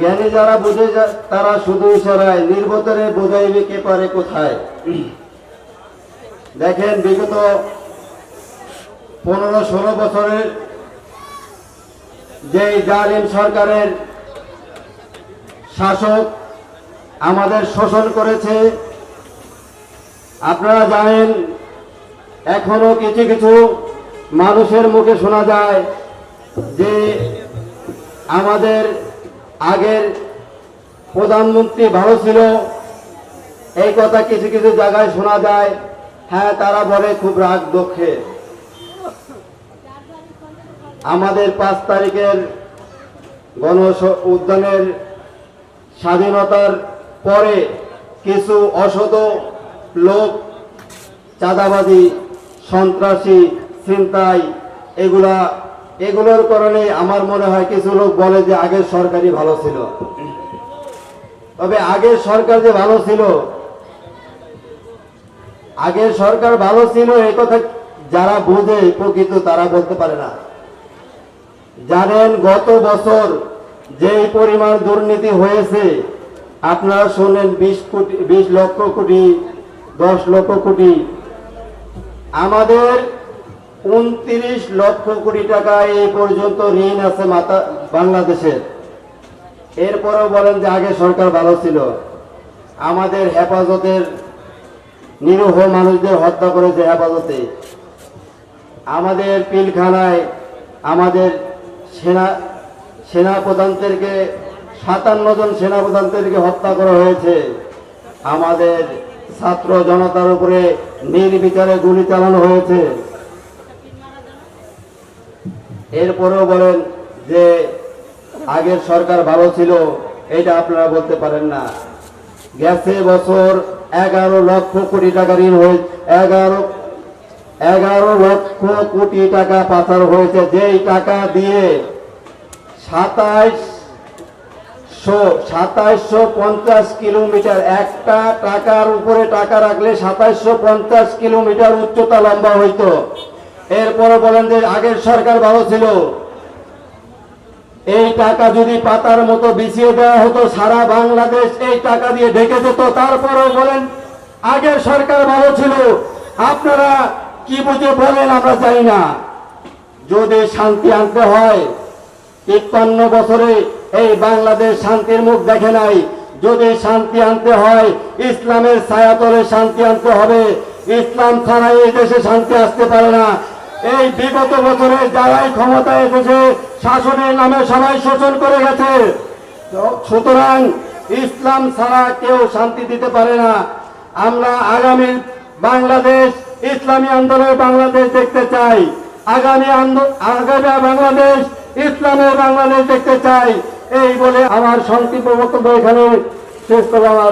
জ্ঞানী যারা বুঝে তারা শুধু ইশারায় নির্বোধরে বোঝাইবে কে পারে কোথায়। দেখেন বিগত পনেরো ষোলো বছরের যে জালিম সরকারের শাসক আমাদের শোষণ করেছে, আপনারা জানেন, এখনও কিছু কিছু মানুষের মুখে শোনা যায় যে আমাদের আগের প্রধানমন্ত্রী ভালো ছিল। এই কথা কিছু কিছু জায়গায় শোনা যায়। হ্যাঁ তারা বলে খুব রাগ দক্ষে আমাদের পাঁচ তারিখের গণ উদ্যানের স্বাধীনতার পরে কিছু অসত লোক চাঁদাবাদী সন্ত্রাসী, ছিনতাই, এগুলা এগুলোর কারণে আমার মনে হয় কিছু লোক বলে যে আগের সরকারই ভালো ছিল। তবে আগের সরকার যে ভালো ছিল, আগের সরকার ভালো ছিল এই কথা যারা বোঝে, প্রকৃত তারা বলতে পারে না। জানেন, গত বছর যেই পরিমাণ দুর্নীতি হয়েছে, আপনারা শোনেন, বিশ কোটি, বিশ লক্ষ কোটি, দশ লক্ষ কোটি। আমাদের উনত্রিশ লক্ষ কোটি টাকা এই পর্যন্ত ঋণ আছে মাতা বাংলাদেশের এরপরেও বলেন যে আগে সরকার ভালো ছিল। আমাদের হেফাজতের নিরীহ মানুষদের হত্যা করেছে হেফাজতে। আমাদের পিলখানায় আমাদের সেনা সেনা প্রধানদেরকে সাতান্ন জন সেনা প্রধানদেরকে হত্যা করা হয়েছে। আমাদের ছাত্র জনতার উপরে নির্বিচারে গুলি চালানো হয়েছে। এরপরেও বলেন যে আগের সরকার ভালো ছিল, এটা আপনারা বলতে পারেন না। গেছে বছর এগারো লক্ষ কোটি টাকা ঋণ হয়ে এগারো এগারো লক্ষ কোটি টাকা পাচার হয়েছে, যেই টাকা দিয়ে সাতাইশ সাতাইশশো পঞ্চাশ কিলোমিটার, একটা টাকার উপরে টাকা রাখলে সাতাইশশো পঞ্চাশ কিলোমিটার উচ্চতা লম্বা হইতো। এরপরে বলেন যে আগের সরকার ভালো ছিল। এই টাকা যদি পাতার মতো বিছিয়ে দেওয়া হতো, সারা বাংলাদেশ এই টাকা দিয়ে ঢেকে যেত তারপরেও বলেন, আগের সরকার ভালো ছিল। আপনারা কি বুঝে বলেন আমরা জানি না। যদি শান্তি আনতে হয়, তিপ্পান্ন বছরে এই বাংলাদেশ শান্তির মুখ দেখে নাই। যদি শান্তি আনতে হয়, ইসলামের ছায়াতলে শান্তি আনতে হবে। ইসলাম ছাড়া এই দেশে শান্তি আসতে পারে না। এই বিগত বছরে যারাই ক্ষমতায় এসেছে, শাসনের নামে সবাই শোষণ করে গেছে। সুতরাং ইসলাম ছাড়া কেউ শান্তি দিতে পারে না। আমরা আগামী বাংলাদেশ, ইসলামী আন্দোলনের বাংলাদেশ দেখতে চাই। আগামী আগামী বাংলাদেশ ইসলামের বাংলাদেশ দেখতে চাই। এই বলে আমার সংক্ষিপ্ত বক্তব্য এখানে শেষ করলাম।